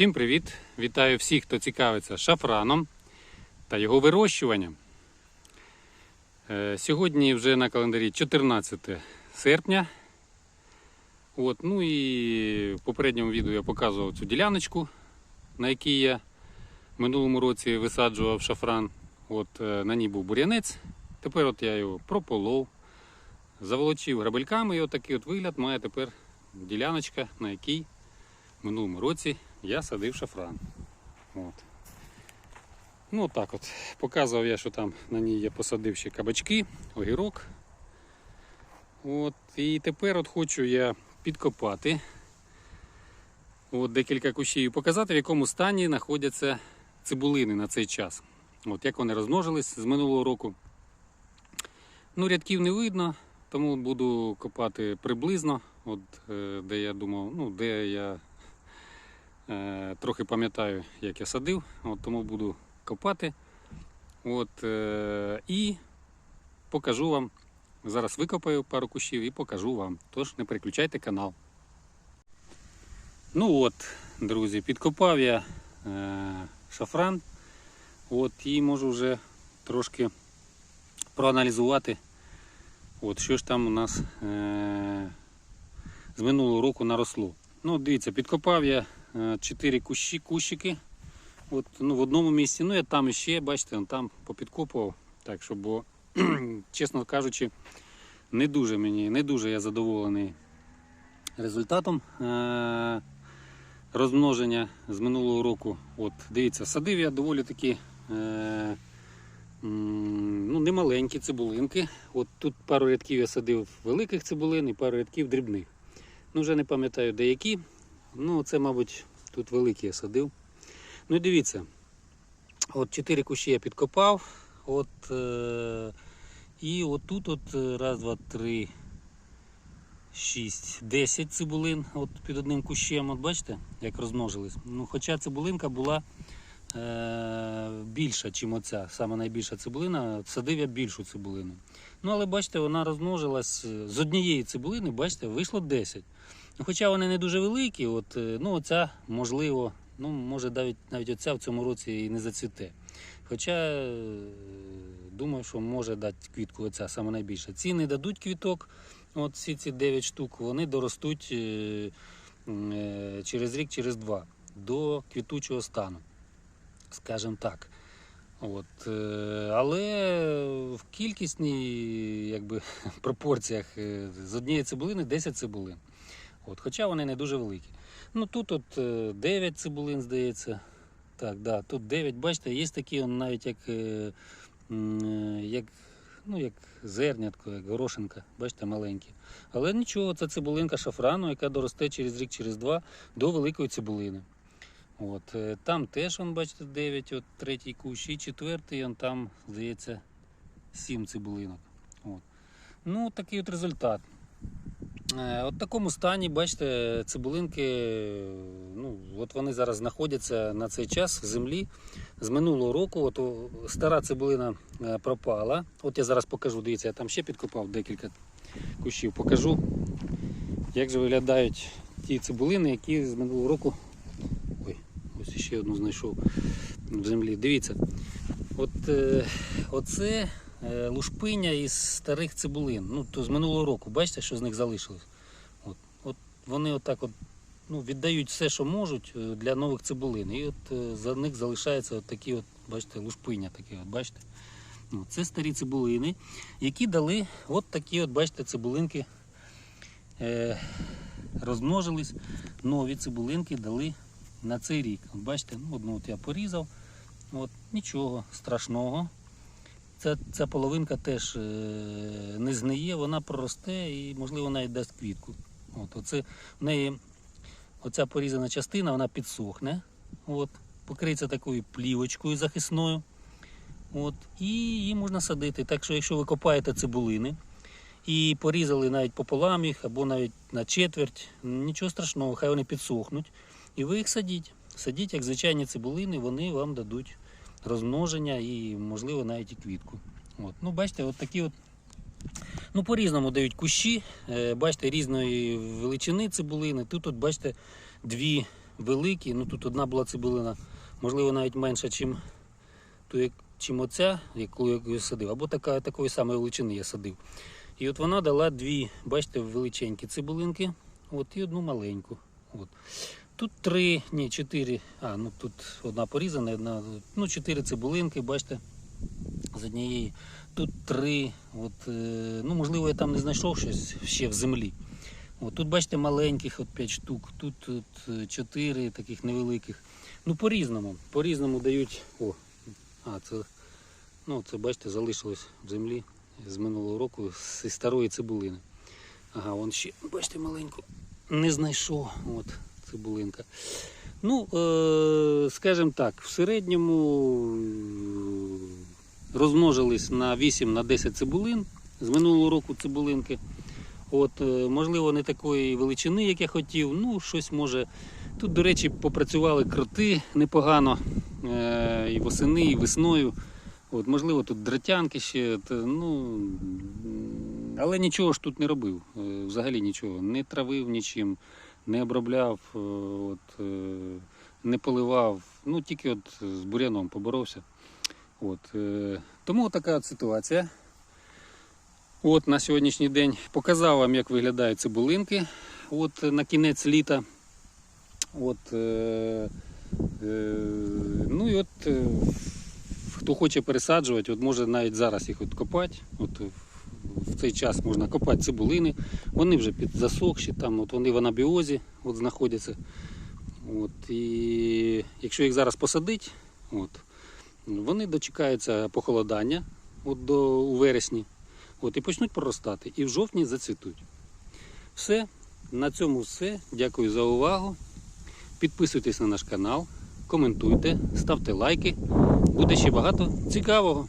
Всім привіт! Вітаю всіх, хто цікавиться шафраном та його вирощуванням. Е, Сьогодні вже на календарі 14 серпня. От, ну і в попередньому відео я показував цю діляночку, на якій я в минулому році висаджував шафран. От, е, на ній був бур'янець. Тепер от я його прополов, заволочив грабельками і отакий от вигляд має тепер діляночка, на якій минулому році я садив шафран. От. Ну так от. Показував я, що там на ній я посадив ще кабачки, огірок. От. І тепер от хочу я підкопати от декілька кущів і показати, в якому стані знаходяться цибулини на цей час. От, як вони розмножились з минулого року. Ну, рядків не видно, тому буду копати приблизно, от, е, де я думав, ну, де я Трохи пам'ятаю, як я садив, от тому буду копати. От, е, і покажу вам. Зараз викопаю пару кущів і покажу вам. Тож не переключайте канал. Ну от, друзі, підкопав я е, шафран. От, і можу вже трошки проаналізувати, от, що ж там у нас е, з минулого року наросло. Ну, дивіться, підкопав я е, чотири кущі, кущики. От, ну, в одному місці. Ну, я там ще, бачите, там попідкопував. Так, що, бо, чесно кажучи, не дуже мені, не дуже я задоволений результатом е- розмноження з минулого року. От, дивіться, садив я доволі таки е- ну, немаленькі цибулинки. От тут пару рядків я садив великих цибулин і пару рядків дрібних. Ну, вже не пам'ятаю деякі. Ну, це, мабуть, тут великі я садив. Ну дивіться, от 4 кущі я підкопав. От, е, і отут от е, раз, два, три, шість, десять цибулин от під одним кущем. От бачите, як розмножились. Ну, хоча цибулинка була більша, ніж оця, саме найбільша цибулина. Садив я більшу цибулину. Ну, але бачите, вона розмножилась е, з однієї цибулини, бачите, вийшло 10. Ну, Хоча вони не дуже великі, от, е, ну оця, можливо, ну, може навіть навіть оця в цьому році і не зацвіте. Хоча е, думаю, що може дати квітку оця саме найбільша. Ці не дадуть квіток, от всі ці 9 штук, вони доростуть е, е, через рік, через два до квітучого стану, скажімо так. От, е, але в кількісній якби, пропорціях е, з однієї цибулини 10 цибулин. От, хоча вони не дуже великі. Ну тут от е, 9 цибулин, здається. Так, да, тут 9. Бачите, є такі навіть як, е, е, як, ну, як зернятко, як горошинка, бачите, маленькі. Але нічого, це цибулинка шафрану, яка доросте через рік, через два до великої цибулини. От, е, там теж, он, бачите, 9, от третій кущ, і четвертий, он там, здається, 7 цибулинок. От. Ну, такий от результат. Е, От в такому стані, бачите, цибулинки, ну, от вони зараз знаходяться на цей час в землі. З минулого року от, стара цибулина е, пропала. От я зараз покажу, дивіться, я там ще підкопав декілька кущів. Покажу, як же виглядають ті цибулини, які з минулого року. Ще одну знайшов в землі. Дивіться, от, е, оце е, лушпиня із старих цибулин. Ну, то з минулого року, бачите, що з них залишилось. От, от вони отак от, ну, віддають все, що можуть е, для нових цибулин. І от за них залишаються от такі, от, бачите, лушпиня такі, от, бачите. Ну, це старі цибулини, які дали от такі, от, бачите, цибулинки. Розмножились, нові цибулинки дали на цей рік. Бачите, ну, одну от я порізав. От, нічого страшного. Ця, ця половинка теж е, не згниє, вона проросте і, можливо, навіть дасть квітку. От, оце, в неї оця порізана частина вона підсохне, от, покриється такою плівочкою захисною. От, і її можна садити. Так що, якщо ви копаєте цибулини і порізали навіть пополам їх або навіть на четверть, нічого страшного, хай вони підсохнуть. І ви їх садіть. Садіть, як звичайні цибулини, вони вам дадуть розмноження і, можливо, навіть і квітку. От. Ну, бачите, от такі от. Ну, по-різному дають кущі. Е, бачите, різної величини цибулини. Тут, от, бачите, дві великі. Ну тут одна була цибулина, можливо, навіть менша, чим, ту, чим оця, яку я садив, або така, такої самої величини я садив. І от вона дала дві, бачите, величенькі цибулинки, от, і одну маленьку. От. Тут три, ні, чотири. А, ну тут одна порізана, одна, ну чотири цибулинки, бачите, з однієї. Тут три. От, е, ну, можливо, я там не знайшов щось ще в землі. От, тут, бачите, маленьких от 5 штук, тут, е, чотири таких невеликих. Ну, по-різному. По-різному дають. О, а, це, ну, це бачите, залишилось в землі з минулого року зі старої цибулини. Ага, вон ще, бачите, маленьку. Не знайшов. От цибулинка. Ну, е, скажімо так, в середньому е, розмножились на 8 на 10 цибулин з минулого року цибулинки. От, е, можливо, не такої величини, як я хотів. Ну, щось може. Тут, до речі, попрацювали кроти непогано і восени, і весною. От, можливо, тут дратянки ще. Ну, але нічого ж тут не робив. Взагалі нічого. Не травив нічим, не обробляв, е, от, е, не поливав. Ну, тільки от з буряном поборовся. От, е, тому така от ситуація. От на сьогоднішній день показав вам, як виглядають цибулинки от, на кінець літа. От, е, е, ну і от, е, хто хоче пересаджувати, от може навіть зараз їх от копати. От, в- цей час можна копати цибулини. Вони вже під засохші, там, от вони в анабіозі от, знаходяться. От, і якщо їх зараз посадити, от, вони дочекаються похолодання от, до, у вересні. От, і почнуть проростати. І в жовтні зацвітуть. Все. На цьому все. Дякую за увагу. Підписуйтесь на наш канал, коментуйте, ставте лайки. Буде ще багато цікавого.